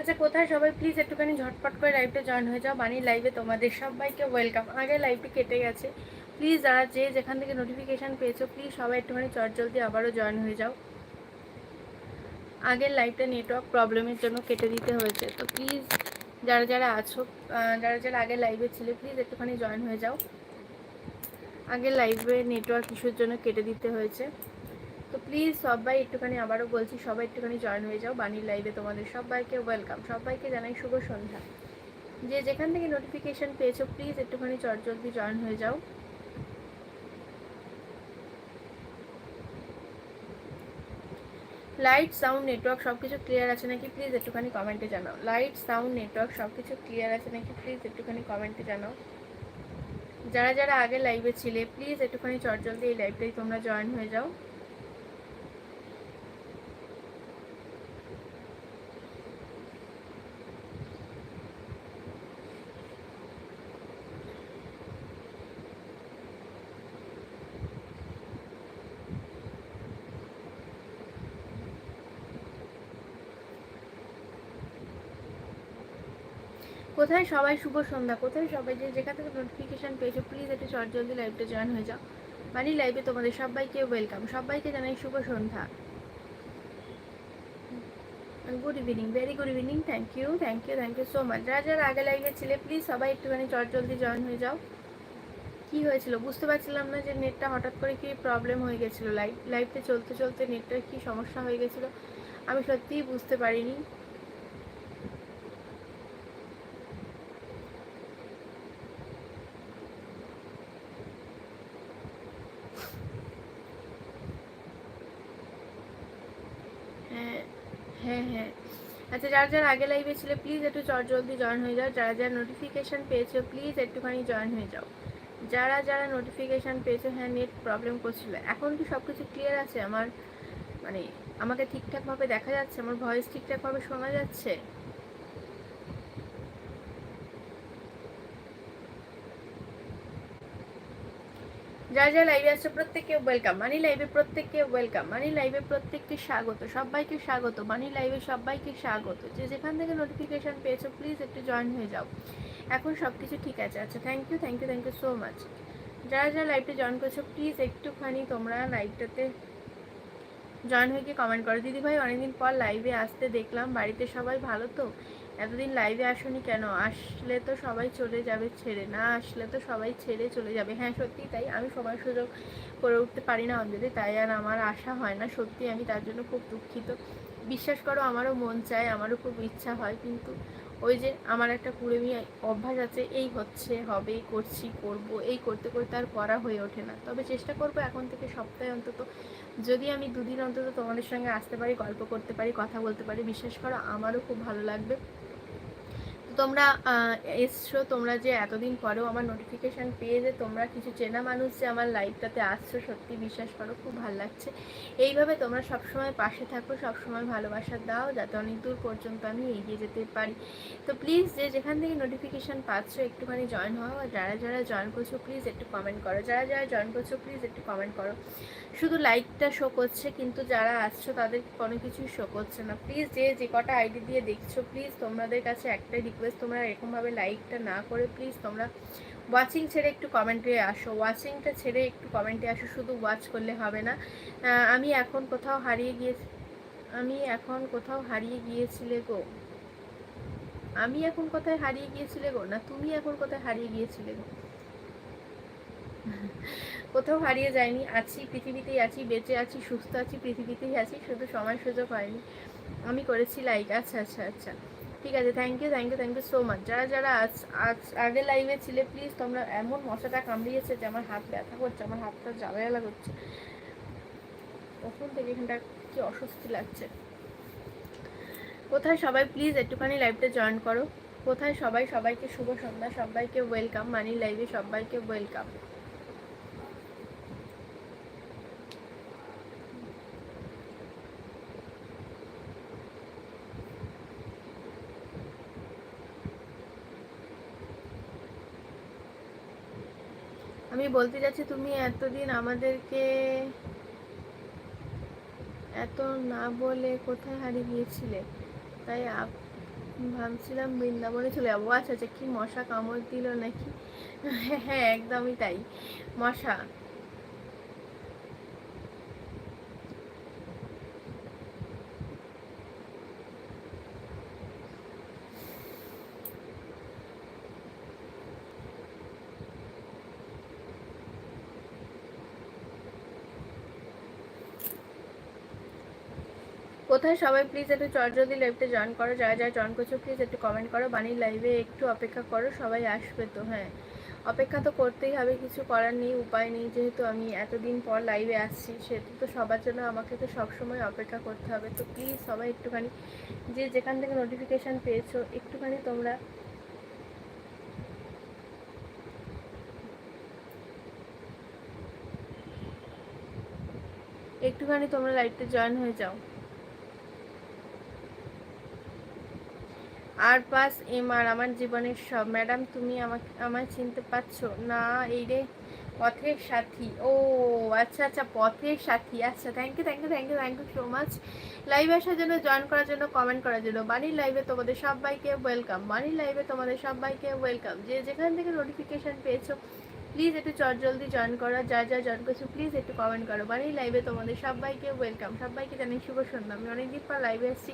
আচ্ছা কোথায় সবাই? প্লিজ একটুখানি ঝটপট করে লাইভটা জয়েন হয়ে যাও। বাণীর লাইভে তোমাদের সবাইকে ওয়েলকাম আগে লাইভটি কেটে গেছে। প্লিজ যারা যে যেখান থেকে নোটিফিকেশান পেয়েছ প্লিজ সবাই একটুখানি চটজলদি আবারও জয়েন হয়ে যাও। আগের লাইভটা নেটওয়ার্ক প্রবলেমের জন্য কেটে দিতে হয়েছে। তো প্লিজ যারা যারা আছো যারা যারা আগের লাইভে ছিলে প্লিজ একটুখানি জয়েন হয়ে যাও। আগের লাইভে নেটওয়ার্ক ইস্যুর জন্য কেটে দিতে হয়েছে। তো প্লিজ সবাই একটুখানি আবারও বলছি, সবাই একটুখানি জয়েন হয়ে যাও, বাণীর লাইভে তোমাদের সবাইকে ওয়েলকাম সবাইকে জানাই শুভ সন্ধ্যা। যে যেখান থেকে নোটিফিকেশন পেয়েছ প্লিজ একটুখানি চটজলদি জয়েন হয়ে যাও। লাইট সাউন্ড নেটওয়ার্ক সব কিছু ক্লিয়ার আছে নাকি? প্লিজ একটুখানি কমেন্টে জানাও। লাইট সাউন্ড নেটওয়ার্ক সব কিছু ক্লিয়ার আছে নাকি? প্লিজ একটুখানি কমেন্টে জানাও। যারা যারা আগে লাইভে ছিলে প্লিজ একটুখানি চটজলদি এই লাইভটাই তোমরা জয়েন হয়ে যাও। কোথায় সবাই শুভ সন্ধ্যা, কোথায় সবাই যে যেখান থেকে নোটিফিকেশন পেয়েছ প্লিজ একটু চট জলদি লাইভটা জয়েন হয়ে যাও। বাড়ির লাইভে তোমাদের সবাইকে ওয়েলকাম সবাইকে জানাই শুভ সন্ধ্যা। Good evening very good evening thank you thank you thank you so much যারা যারা আগে লাইভে ছিলে প্লিজ সবাই একটুখানি চট জলদি জয়েন হয়ে যাও। কি হয়েছিল? বুঝতে পারছিলাম না যে নেটটা হঠাৎ করে কি প্রবলেম হয়ে গেছিল। লাইভ লাইভটা চলতে চলতে নেটটার কি সমস্যা হয়ে গেছিল? আমি সত্যিই বুঝতে পারিনি হ্যাঁ হ্যাঁ হ্যাঁ আচ্ছা যারা যারা আগে লাইভে ছিল প্লিজ একটু চট জলদি জয়েন হয়ে যাও। যারা যারা নোটিফিকেশান পেয়েছ প্লিজ একটুখানি জয়েন হয়ে যাও। যারা যারা নোটিফিকেশান পেয়েছ হ্যাঁ নেট প্রবলেম করছিল। এখন কি সব কিছু ক্লিয়ার আছে? আমার মানে আমাকে ঠিকঠাকভাবে দেখা যাচ্ছে? আমার ভয়েস ঠিকঠাকভাবে শোনা যাচ্ছে? যারা যারা লাইভে আসছে প্রত্যেককে ওয়েলকাম মানি লাইভে প্রত্যেককে ওয়েলকাম মানি লাইভে প্রত্যেককে স্বাগত, সবাইকে স্বাগত মানি লাইভে সবাইকে স্বাগত। যে যেখান থেকে নোটিফিকেশন পেয়েছ প্লিজ একটু জয়েন হয়ে যাও। এখন সব কিছু ঠিক আছে আচ্ছা thank you thank you thank you so much যারা যারা লাইভটা জয়েন করছ প্লিজ একটুখানি তোমরা লাইভটাতে জয়েন হয়ে গিয়ে কমেন্ট করো। দিদি ভাই অনেকদিন পর লাইভে আসতে দেখলাম, বাড়িতে সবাই ভালো তো? এতদিন লাইভে আসনি কেন? আসলে তো সবাই চলে যাবে ছেড়ে। না আসলে তো সবাই ছেড়ে চলে যাবে। হ্যাঁ সত্যি তাই। আমি সময় সুযোগ করে উঠতে পারি না অঞ্জলি, তাই আর আমার আশা হয় না। সত্যি আমি তার জন্য খুব দুঃখিত। বিশ্বাস করো, আমারও মন চায়, আমারও খুব ইচ্ছা হয়, কিন্তু ওই যে আমার একটা কুড়েমি অভ্যাস আছে, এই হচ্ছে, হবে করছি, করব, এই করতে করতে আর করা হয়ে ওঠে না। তবে চেষ্টা করব এখন থেকে সপ্তাহে অন্তত, যদি আমি দুদিন অন্তত তোমাদের সঙ্গে আসতে পারি, গল্প করতে পারি, কথা বলতে পারি, বিশ্বাস করো, আমারও খুব ভালো লাগবে। তোমরা এসছো, তোমরা যে এতদিন পরেও আমার নোটিফিকেশান পেয়ে যে তোমরা কিছু চেনা মানুষ যে আমার লাইফটাতে আসছো, সত্যি বিশ্বাস করো, খুব ভালো লাগছে। এইভাবে তোমরা সবসময় পাশে থাকো, সবসময় ভালোবাসা দাও, যাতে অনেক দূর পর্যন্ত আমি এগিয়ে যেতে পারি। তো প্লিজ যে যেখান থেকে নোটিফিকেশান পাচ্ছ, একটুখানি জয়েন হও। আর যারা যারা জয়েন করছ প্লিজ একটু কমেন্ট করো। যারা যারা জয়েন করছ প্লিজ একটু কমেন্ট করো। শুধু লাইকটা শো করছে, কিন্তু যারা আসছো তাদের কোনো কিছুই শো করছে না। প্লিজ যে যে কটা আইডি দিয়ে দেখছ প্লিজ তোমাদের কাছে একটাই রিকোয়েস্ট তোমরা এরকমভাবে লাইকটা না করে প্লিজ তোমরা ওয়াচিং ছেড়ে একটু কমেন্টে আসো। ওয়াচিংটা ছেড়ে একটু কমেন্টে আসো, শুধু ওয়াচ করলে হবে না। আমি এখন কোথাও হারিয়ে গিয়ে, আমি এখন কোথাও হারিয়ে গিয়েছিলে গো? আমি এখন কোথায় হারিয়ে গিয়েছিলে গো? না, তুমি এখন কোথায় হারিয়ে গিয়েছিলে গো? কোথাও হারিয়ে যায়নি। আছি, পৃথিবীতেই আছি, বেঁচে আছি, সুস্থ আছি, পৃথিবীতেই আছি, শুধু সময় সুযোগ হয়নি। আমি করেছি লাইক আচ্ছা আচ্ছা আচ্ছা। ঠিক আছে thank you thank you thank you so much যারা যারা আজ আজ আগে লাইভে ছিলে প্লিজ তোমরা এমন মশাটা কামড়িয়েছে যে আমার হাত ব্যথা করছে, আমার হাতটা জ্বালা জ্বালা করছে তখন থেকে এখানটা কি অস্বস্তি লাগছে। কোথায় সবাই প্লিজ একটুখানি লাইভটা জয়েন করো। কোথায় সবাই, সবাইকে শুভ সন্ধ্যা, সবাইকে ওয়েলকাম মানি লাইভে সবাইকে ওয়েলকাম আমি বলতে যাচ্ছি তুমি এতদিন আমাদেরকে এত না বলে কোথায় হারিয়ে গিয়েছিলে? তাই ভাবছিলাম বৃন্দাবনে চলে যাব। আচ্ছা আচ্ছা কি মশা কামড় দিল নাকি? হ্যাঁ একদমই তাই। মশা। কোথায় সবাই প্লিজ একটু চটজলদি লাইভটা জয়েন করো। যারা যারা জয়েন করছ প্লিজ একটু কমেন্ট করো। বাণীর লাইভে একটু অপেক্ষা করো, সবাই আসবে তো হ্যাঁ। অপেক্ষা তো করতেই হবে, কিছু করার নেই, উপায় নেই। যেহেতু আমি এতদিন পর লাইভে আসছি, সেহেতু তো সবার জন্য আমাকে তো সবসময় অপেক্ষা করতে হবে। তো প্লিজ সবাই একটুখানি, যে যেখান থেকে নোটিফিকেশান পেয়েছ, একটুখানি তোমরা একটুখানি তোমরা লাইভতে জয়েন হয়ে যাও। আর পাস এম আর, আমার জীবনের সব। ম্যাডাম, তুমি আমাকে, আমায় চিনতে পারছ? না, এই রে, পথের সাথী। ও আচ্ছা আচ্ছা পথের সাথী। আচ্ছা thank you thank you thank you thank you so much লাইভে আসার জন্য জয়েন করার জন্য কমেন্ট করার জন্য। বাণীর লাইভে তোমাদের সবাইকে ওয়েলকাম বাণীর লাইভে তোমাদের সবাইকে ওয়েলকাম যে যেখান থেকে নোটিফিকেশান পেয়েছ প্লিজ একটু চট জলদি জয়েন করো। যা যা জয়েন করছ প্লিজ একটু কমেন্ট করো। বাণীর লাইভে তোমাদের সবাইকে ওয়েলকাম সবাইকে জানি শুভ সন্ধ্যা। আমি অনেকদিন পর লাইভে এসেছি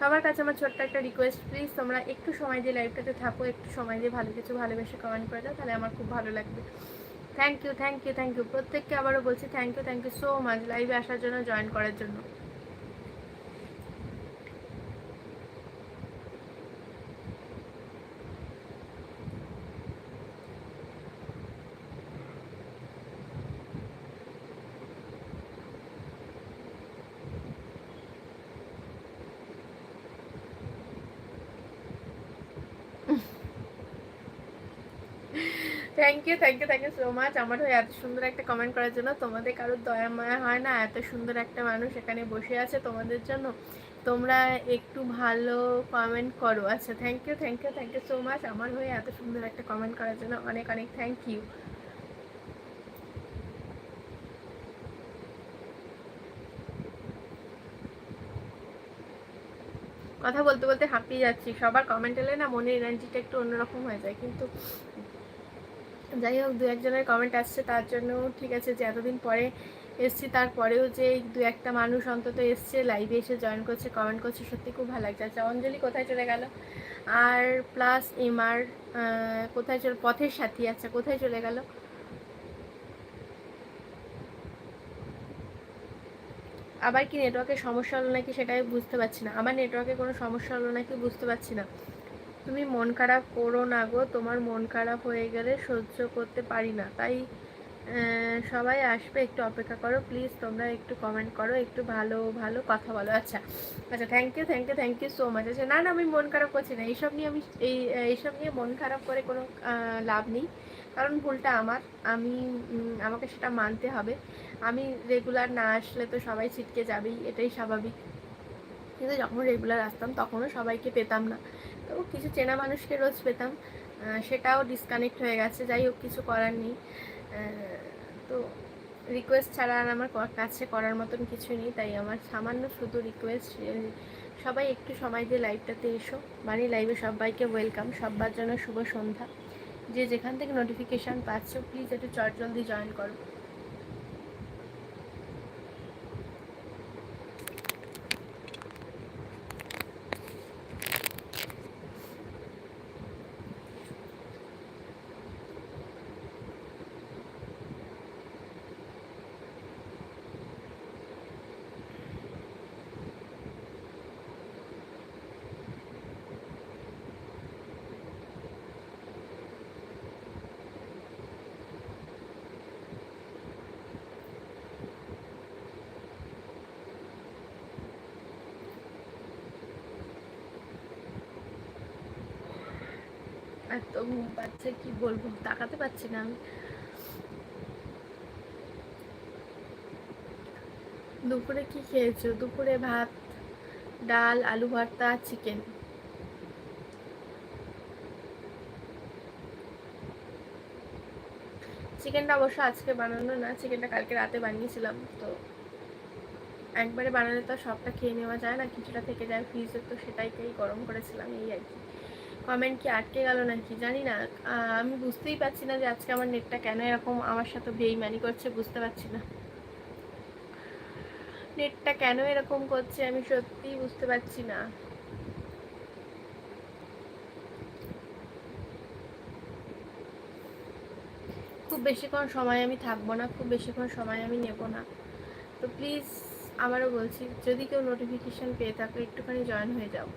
সবার কাছে আমার ছোট্ট একটা রিকোয়েস্ট প্লিজ তোমরা একটু সময় দিয়ে লাইভটাতে থাকো, একটু সময় দিয়ে ভালো কিছু ভালোবেসে কমেন্ট করে দাও, তাহলে আমার খুব ভালো লাগবে। Thank you thank you thank you প্রত্যেককে আবারও বলছি thank you thank you so much লাইভে আসার জন্য জয়েন করার জন্য। Thank you thank you thank you so much আমার হয়ে এত সুন্দর একটা কমেন্ট করার জন্য তোমাদের কারোর দয়া মায়া হয় না। এত সুন্দর একটা মানুষ এখানে বসে আছে তোমাদের জন্য। তোমরা একটু ভালো কমেন্ট করো। আচ্ছা thank you thank you thank you so much আমার হয়ে এত সুন্দর একটা কমেন্ট করার জন্য অনেক অনেক থ্যাংক ইউ কথা বলতে বলতে হাঁপিয়ে যাচ্ছি। সবার কমেন্ট এলে না মনের এনার্জিটা একটু অন্যরকম হয়ে যায়। কিন্তু যাই হোক, দু একজনের কমেন্ট আসছে, তার জন্য ঠিক আছে, যে এতদিন পরে এসছি, তারপরেও যে দু একটা মানুষ অন্তত এসছে লাইভে এসে জয়েন করছে কমেন্ট করছে, সত্যি খুব ভালো লাগছে। আচ্ছা অঞ্জলি কোথায় চলে গেল? আর প্লাস এমআর কোথায় চলে, পথের সাথী আচ্ছা কোথায় চলে গেল? আবার কি নেটওয়ার্কের সমস্যা হলো নাকি সেটাই বুঝতে পারছি না। আমার নেটওয়ার্কে কোনো সমস্যা হলো নাকি বুঝতে পারছি না। তুমি মন খারাপ করো না গো, তোমার মন খারাপ হয়ে গেলে সহ্য করতে পারি না। তাই সবাই আসবে, একটু অপেক্ষা করো প্লিজ তোমরা একটু কমেন্ট করো, একটু ভালো ভালো কথা বলো। আচ্ছা আচ্ছা thank you thank you thank you so much আচ্ছা না না, আমি মন খারাপ করছি না, এইসব নিয়ে আমি, এই, এইসব নিয়ে মন খারাপ করে কোনো লাভ নেই। কারণ ভুলটা আমার, আমি আমাকে সেটা মানতে হবে। আমি রেগুলার না আসলে তো সবাই ছিটকে যাবেই, এটাই স্বাভাবিক। কিন্তু যখন রেগুলার আসতাম, তখনও সবাইকে পেতাম না। তো কিছু চেনা মানুষকে রোজ পেতাম সেটাও ডিসকানেক্ট হয়ে গেছে, যাই হোক, কিছু করার নেই। তো রিকোয়েস্ট ছাড়া আর আমার কাছে করার মতন কিছু নেই, তাই আমার সামান্য শুধু রিকোয়েস্ট সবাই একটু সময় দিয়ে লাইভটাতে এসো। বাড়ি লাইভে সবাইকে ওয়েলকাম সবার জন্য শুভ সন্ধ্যা। যে যেখান থেকে নোটিফিকেশান পাচ্ছ প্লিজ একটু চট জলদি জয়েন করো। এত ঘুম পাচ্ছে, কি বলব? তাকাতে পারছি না আমি। দুপুরে কি খেয়েছো? দুপুরে ভাত, ডাল, আলু ভর্তা চিকেন চিকেনটা অবশ্য আজকে বানানো না চিকেনটা কালকে রাতে বানিয়েছিলাম, তো একবারে বানালে তো সবটা খেয়ে নেওয়া যায় না, কিছুটা থেকে যায় ফ্রিজে তো সেটাইকেই গরম করেছিলাম, এই আর কি। কমেন্ট কি আটকে গেল নাকি জানি না। আমি বুঝতেই পারছি না যে আজকে আমার নেটটা কেন এরকম আমার সাথে বেইমানি করছে, বুঝতে পারছি না। নেটটা কেন এরকম করছে আমি সত্যিই বুঝতে পারছি না। খুব বেশিক্ষণ সময় আমি থাকব না, খুব বেশিক্ষণ সময় আমি নেব না। তো প্লিজ আমারও বলছি, যদি কেউ নোটিফিকেশান পেয়ে থাকো, একটুখানি জয়েন হয়ে যাও।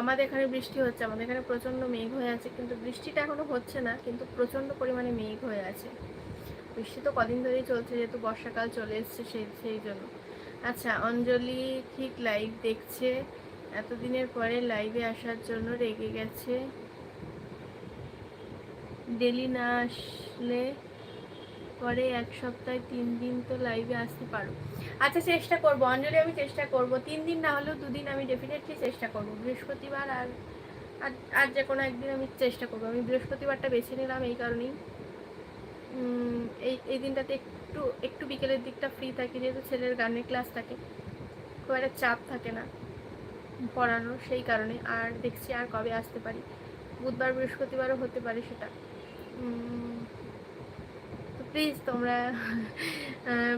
আমাদের এখানে বৃষ্টি হচ্ছে, আমাদের এখানে প্রচণ্ড মেঘ হয়ে আছে, কিন্তু বৃষ্টিটা এখনও হচ্ছে না, কিন্তু প্রচণ্ড পরিমাণে মেঘ হয়ে আছে। বৃষ্টি তো কদিন ধরেই চলছে, যেহেতু বর্ষাকাল চলে এসছে সেই সেই জন্য। আচ্ছা অঞ্জলি ঠিক লাইভ দেখছে, এতদিনের পরে লাইভে আসার জন্য রেগে গেছে। ডেলি না আসলে পরে এক সপ্তাহে, তিন দিন তো লাইভে আসতে পারো। আচ্ছা চেষ্টা করব। অঞ্জলি, আমি চেষ্টা করব। তিন দিন না হলেও দুদিন আমি ডেফিনেটলি চেষ্টা করব। বৃহস্পতিবার আর, আর- যে কোনো একদিন আমি চেষ্টা করব। আমি বৃহস্পতিবারটা বেছে নিলাম এই কারণেই। এই এই দিনটাতে একটু একটু বিকেলের দিকটা ফ্রি থাকে, যেহেতু ছেলের গানের ক্লাস থাকে। খুব একটা চাপ থাকে না পড়ানোর, সেই কারণে। আর দেখছি আর কবে আসতে পারি। বুধবার, বৃহস্পতিবারও হতে পারে সেটা। প্লিজ তোমরা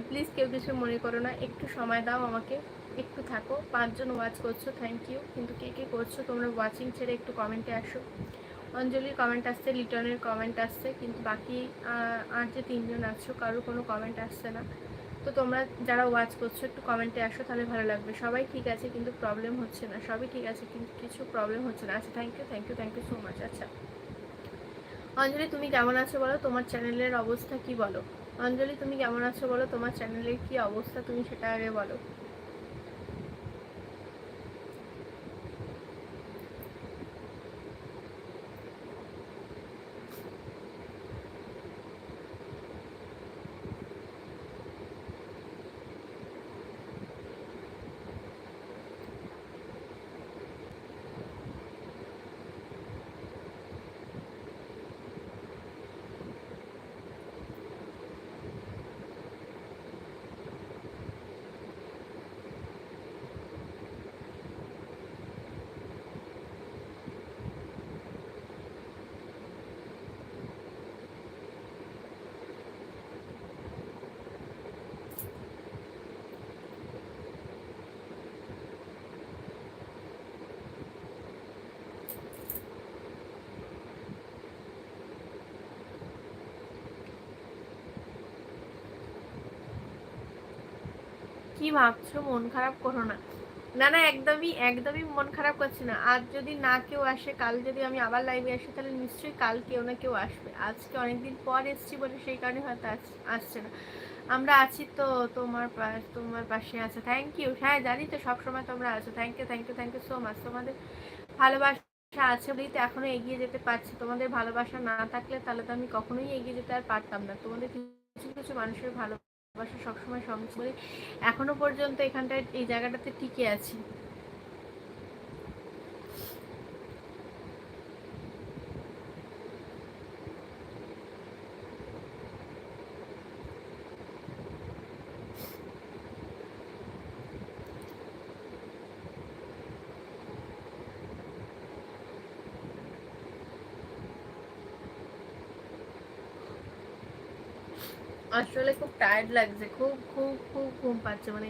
প্লিজ কেউ কিছু মনে করো না। একটু সময় দাও আমাকে। একটু থাকো। পাঁচজন ওয়াচ করছ থ্যাংক ইউ কিন্তু কে কে করছ, তোমরা ওয়াচিং ছেড়ে একটু কমেন্টে আসো। অঞ্জলির কমেন্ট আসছে, লিটনের কমেন্ট আসছে, কিন্তু বাকি আর যে তিনজন আছো, কারোর কোনো কমেন্ট আসছে না। তো তোমরা যারা ওয়াচ করছ, একটু কমেন্টে আসো, তাহলে ভালো লাগবে। সবাই ঠিক আছে, কিন্তু প্রবলেম হচ্ছে না। সবই ঠিক আছে, কিন্তু কিছু প্রবলেম হচ্ছে না। আচ্ছা thank you thank you thank you so much আচ্ছা। অঞ্জলি, তুমি কেমন আছো বলো? তোমার চ্যানেলের অবস্থা কি বলো? অঞ্জলি, তুমি কেমন আছো বলো? তোমার চ্যানেলের কি অবস্থা তুমি সেটা আগে বলো। কি ভাবছ? মন খারাপ করো না। না না, একদমই একদমই মন খারাপ করছি না। আজ যদি না কেউ আসে, কাল যদি আমি আবার লাইভে আসি, তাহলে নিশ্চয়ই কাল কেউ না কেউ আসবে। আজকে অনেকদিন পর এসছি বলে সেই কারণে হয়তো আস- আসছে না। আমরা আছি তো তোমার তোমার পাশে আছে। থ্যাংক ইউ হ্যাঁ জানি তো সবসময় তোমরা আছো। Thank you thank you thank you so much তোমাদের ভালোবাসা আছে বলেই তো এখনও এগিয়ে যেতে পারছি। তোমাদের ভালোবাসা না থাকলে তাহলে তো আমি কখনোই এগিয়ে যেতে আর পারতাম না। তোমাদের কিছু কিছু মানুষের ভালোবাসা সবসময় সঙ্গে বলে এখনও পর্যন্ত এখানটায় এই জায়গাটাতে টিকে আছি। আসলে খুব টায়ার্ড লাগছে খুব খুব খুব ঘুম পাচ্ছে মানে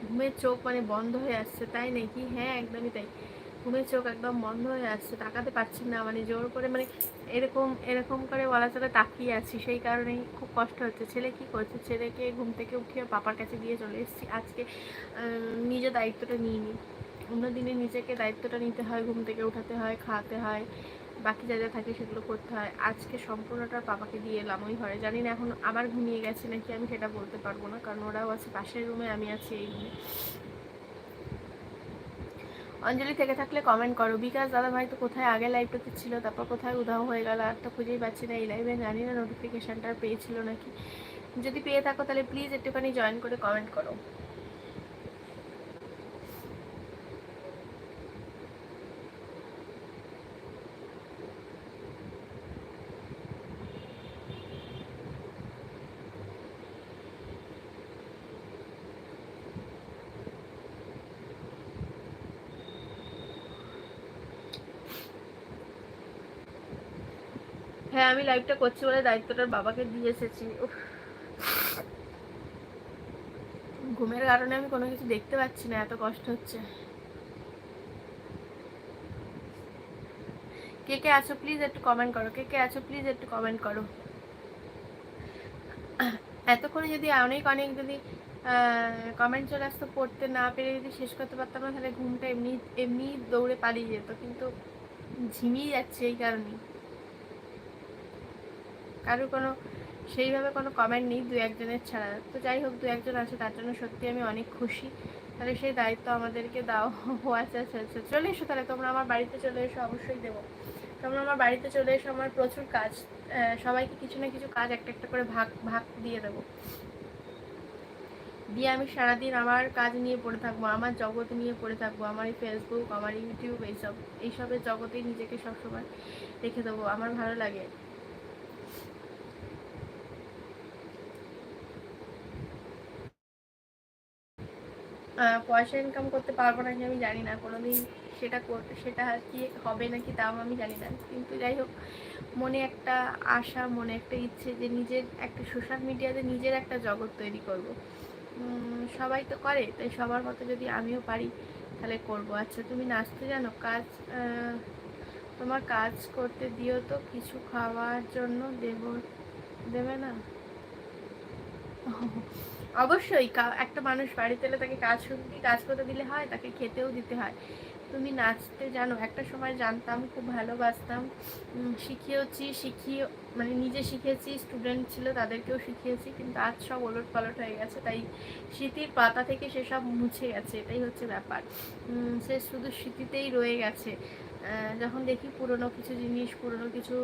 ঘুমের চোখ মানে বন্ধ হয়ে আসছে তাই নাকি? হ্যাঁ একদমই তাই। ঘুমের চোখ একদম বন্ধ হয়ে আসছে তাকাতে পারছি না মানে জোর করে মানে এরকম এরকম করে বলা চলে তাকিয়ে আছি সেই কারণেই খুব কষ্ট হচ্ছে। ছেলে কি করছে? ছেলেকে ঘুম থেকে উঠিয়ে পাপার কাছে দিয়ে চলে এসেছি। আজকে আহ, নিজে দায়িত্বটা নিয়ে নিই অন্য দিনে নিজেকে দায়িত্বটা নিতে হয় ঘুম থেকে উঠাতে হয় খাওয়াতে হয়। বাকি যা যা থাকে সেগুলো করতে হয়। আজকে সম্পূর্ণটা পাপাকে দিয়ে এলাম ওই ঘরে। জানি না এখন আবার ঘুমিয়ে গেছে নাকি আমি সেটা বলতে পারব না, কারণ ওরাও আছে পাশের রুমে আমি আছি এই রুমে অঞ্জলি থেকে থাকলে কমেন্ট করো বিকাশ দাদা ভাই তো কোথায়? আগে লাইভটাতে ছিল, তারপর কোথায় উধাও হয়ে গেল, আর তো খুঁজেই পাচ্ছি না। এই লাইভে জানি না নোটিফিকেশানটা পেয়েছিল নাকি। যদি পেয়ে থাকো তাহলে প্লিজ একটুখানি জয়েন করে কমেন্ট করো। হ্যাঁ আমি লাইভটা করছি বলে দায়িত্বটা বাবাকে দিয়ে এসেছি। ঘুমের কারণে আমি কোনো কিছু দেখতে পাচ্ছি না, এত কষ্ট হচ্ছে। কে কে আছো প্লিজ একটু কমেন্ট করো। কে কে আছো প্লিজ একটু কমেন্ট করো। এতক্ষণে যদি অনেক অনেক যদি কমেন্ট চলে আসতো, পড়তে না পেরে যদি শেষ করতে পারতাম না, তাহলে ঘুমটা এমনি এমনি দৌড়ে পালিয়ে যেত। কিন্তু ঝিমিয়ে যাচ্ছে এই কারণেই। কারোর কোনো সেইভাবে কোনো কমেন্ট নেই, দু একজনের ছাড়া। তো যাই হোক, দু একজন আছে, তার জন্য সত্যি আমি অনেক খুশি। তাহলে সেই দায়িত্ব আমাদেরকে দাও। ও আচ্ছা আচ্ছা আচ্ছা। চলে এসো তাহলে, তোমরা আমার বাড়িতে চলে এসো, অবশ্যই দেবো। তোমরা আমার বাড়িতে চলে এসো, আমার প্রচুর কাজ। সবাইকে কিছু না কিছু কাজ একটা একটা করে ভাগ ভাগ দিয়ে দেবো। দিয়ে আমি সারাদিন আমার কাজ নিয়ে পড়ে থাকব, আমার জগৎ নিয়ে পড়ে থাকব, আমার এই ফেসবুক আমার ইউটিউব এইসব, এইসবের জগতেই নিজেকে সবসময় রেখে দেবো। আমার ভালো লাগে। পয়সা ইনকাম করতে পারব নাকি আমি জানি না কোনো দিন সেটা করতে সেটা আর কি হবে নাকি তাও আমি জানি না। কিন্তু যাই হোক, মনে একটা আশা, মনে একটা ইচ্ছে যে নিজের একটা সোশ্যাল মিডিয়াতে নিজের একটা জগৎ তৈরি করব। সবাই তো করে, তাই সবার মতো যদি আমিও পারি, তাহলে করব। আচ্ছা তুমি নাচতে জানো, কাজ তোমার কাজ করতে দিও তো, কিছু খাওয়ার জন্য দেব, দেবে না? অবশ্যই একটা মানুষ বাড়িতে এলে তাকে কাজ কি কাজ করতে দিলে হয় তাকে খেতেও দিতে হয়। তুমি নাচতে জানো একটা সময় জানতাম খুব ভালোবাসতাম উম, শিখিয়েছি শিখিয়ে মানে নিজে শিখেছি স্টুডেন্ট ছিল তাদেরকেও শিখিয়েছি কিন্তু আজ সব ওলট পালট হয়ে গেছে তাই স্মৃতির পাতা থেকে সেসব মুছে গেছে এটাই হচ্ছে ব্যাপার। সে শুধু স্মৃতিতেই রয়ে গেছে। যখন দেখি পুরনো কিছু জিনিস পুরনো কিছু